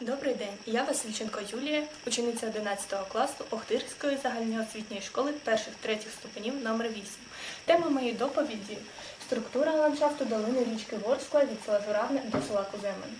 Добрий день, я Васильченко Юлія, учениця 11 класу Охтирської загальноосвітньої школи перших-третіх ступенів номер 8 Тема моєї доповіді структура ландшафту долини річки Ворскла від села Журавне до села Куземен.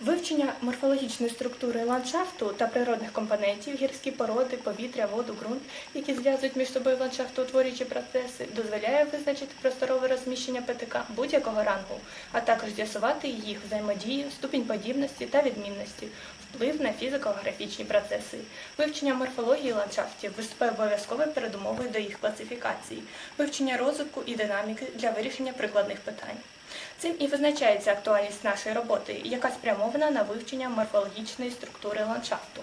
Вивчення морфологічної структури ландшафту та природних компонентів, гірські породи, повітря, воду, ґрунт, які зв'язують між собою ландшафтоутворюючі процеси, дозволяє визначити просторове розміщення ПТК будь-якого рангу, а також з'ясувати їх взаємодію, ступінь подібності та відмінності, вплив на фізико-графічні процеси. Вивчення морфології ландшафтів виступає обов'язковою передумовою до їх класифікації, вивчення розвитку і динаміки для вирішення прикладних питань. Цим і визначається актуальність нашої роботи, яка спрямована на вивчення морфологічної структури ландшафту.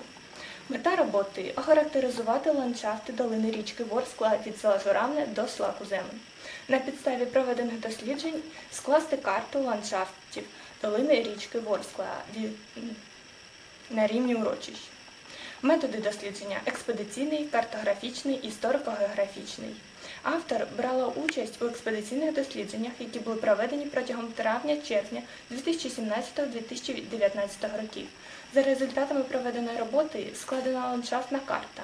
Мета роботи охарактеризувати ландшафти долини річки Ворскла від села Журавне до села Куземен. На підставі проведених досліджень скласти карту ландшафтів долини річки Ворскла від, на рівні урочищ. Методи дослідження експедиційний, картографічний, історико-географічний. Автор брала участь у експедиційних дослідженнях, які були проведені протягом травня-червня 2017-2019 років. За результатами проведеної роботи складена ландшафтна карта.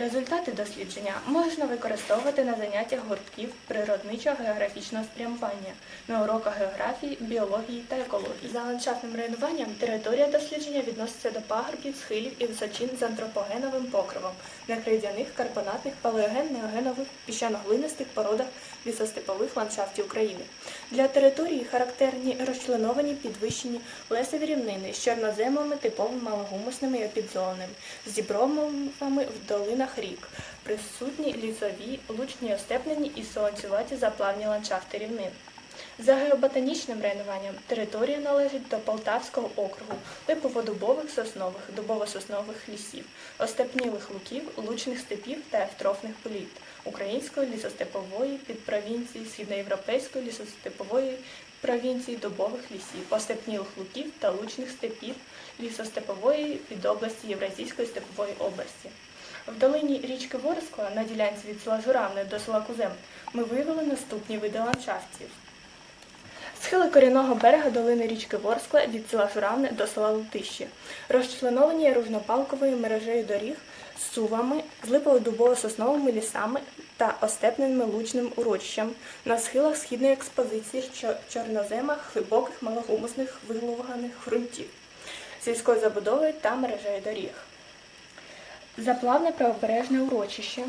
Результати дослідження можна використовувати на заняттях гуртків природничого географічного спрямування, на уроках географії, біології та екології. За ландшафтним районуванням територія дослідження відноситься до пагорбів, схилів і височин з антропогеновим покривом на карбонатних, палеоген, неогенових, піщано-глинистих породах лісостепових ландшафтів України. Для території характерні розчленовані підвищені лесові рівнини з чорноземами типово малогумусними і опідзонними, з дібромами в долинах рік, присутні лісові, лучні остеплені і сонцюваті заплавні ландшафти рівнин. За геоботанічним районуванням територія належить до Полтавського округу, липоводубових соснових, дубово-соснових лісів, остепнілих луків, лучних степів та ефтрофних політ, української лісостепової підпровінції, східноєвропейської лісостепової провінції дубових лісів, остепнілих луків та лучних степів лісостепової підобласті Євразійської степової області. В долині річки Ворскла на ділянці від села Журавне до села Кузем ми виявили наступні види ландшафтів. Схили корінного берега долини річки Ворскла від села Журавне до села Лутище, розчленовані ружнопалковою мережею доріг сувами, з липово-дубово-сосновими лісами та остепненими лучним урочищем на схилах східної експозиції чор- чорноземах глибоких малогумусних виглуваних ґрунтів, сільською забудовою та мережею доріг. Заплавне правобережне урочище,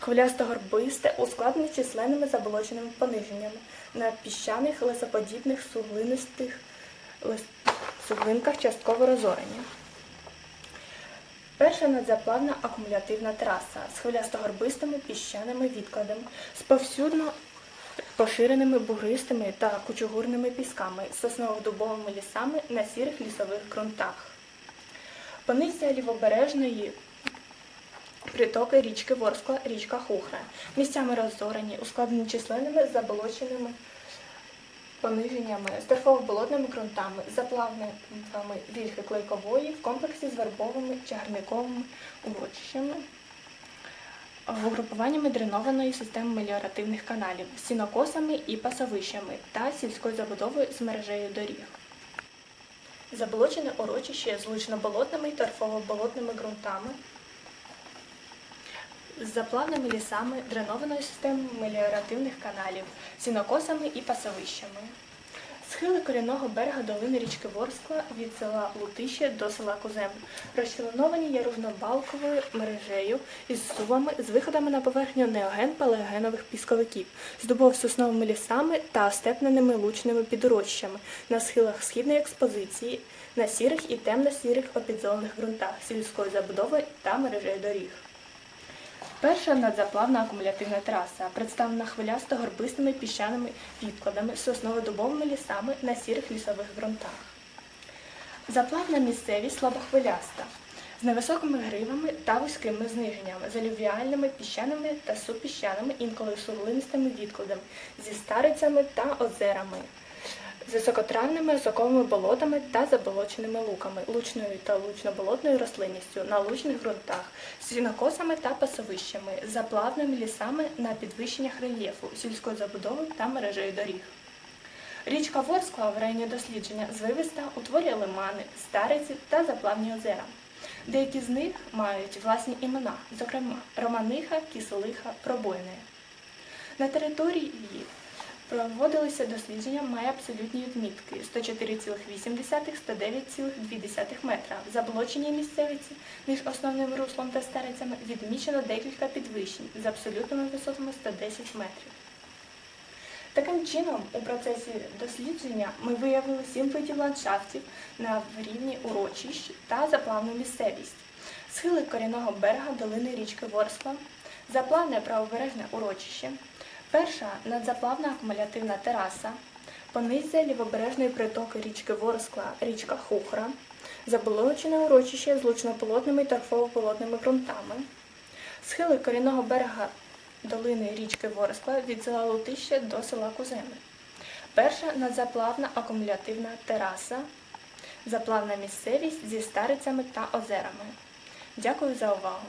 хвилясто-горбисте, ускладнене численними заболоченими пониженнями на піщаних лесоподібних суглинистих лис- суглинках частково розорені. Перша надзаплавна акумулятивна траса з хвилясто-горбистими піщаними відкладами, з повсюдно поширеними бугристими та кучугурними пісками, сосново-дубовими лісами на сірих лісових ґрунтах. Понизя лівобережної притоки річки Ворскла, річка Хухра, місцями розорені, ускладнені численними заболоченими пониженнями, торфово-болотними ґрунтами, заплавними вільхи клейкової в комплексі з вербовими чагарниковими урочищами, угрупуваннями дренованої системи меліоративних каналів, сінокосами і пасовищами та сільською забудовою з мережею доріг. Заболочене урочище з лучно-болотними і торфово-болотними ґрунтами, з заплавними лісами, дренованою системою меліоративних каналів, сінокосами і пасовищами. Схили корінного берега долини річки Ворскла від села Лутище до села Кузем, розчленовані яружно-балковою мережею із сувами з виходами на поверхню неоген палеогенових пісковиків, з дубово-сосновими лісами та остепненими лучними підрощами на схилах східної експозиції, на сірих і темно-сірих опідзонних ґрунтах сільської забудови та мережею доріг. Перша надзаплавна акумулятивна траса представлена хвилясто-горбистими піщаними відкладами сосново-дубовими лісами на сірих лісових ґрунтах. Заплавна місцевість слабохвиляста з невисокими гривами та вузькими зниженнями, з алювіальними піщаними та супіщаними, інколи суглинистими відкладами, зі старицями та озерами, з високотравними осоковими болотами та заболоченими луками, лучною та лучно-болотною рослинністю на лучних ґрунтах, сінокосами та пасовищами, заплавними лісами на підвищеннях рельєфу, сільською забудовою та мережею доріг. Річка Ворскла в районі дослідження звивиста утворює лимани, стариці та заплавні озера. Деякі з них мають власні імена, зокрема Романиха, Киселиха, Пробойне. На території проводилися дослідження має абсолютні відмітки 104,8-109,2 метра. В заблоченій місцевості між основним руслом та старицями відмічено декілька підвищень з абсолютними висотами 110 метрів. Таким чином, у процесі дослідження ми виявили сім видів ландшафтів на рівні урочищ та заплавну місцевість, схили корінного берега долини річки Ворскла, заплавне правобережне урочище, перша надзаплавна акумулятивна тераса, понизя лівобережної притоки річки Ворскла, річка Хухра, заболочене урочище з лучнополотними і торфово-полотними ґрунтами, схили корінного берега долини річки Ворскла від села Лутище до села Куземи. Перша надзаплавна акумулятивна тераса, заплавна місцевість зі старицями та озерами. Дякую за увагу!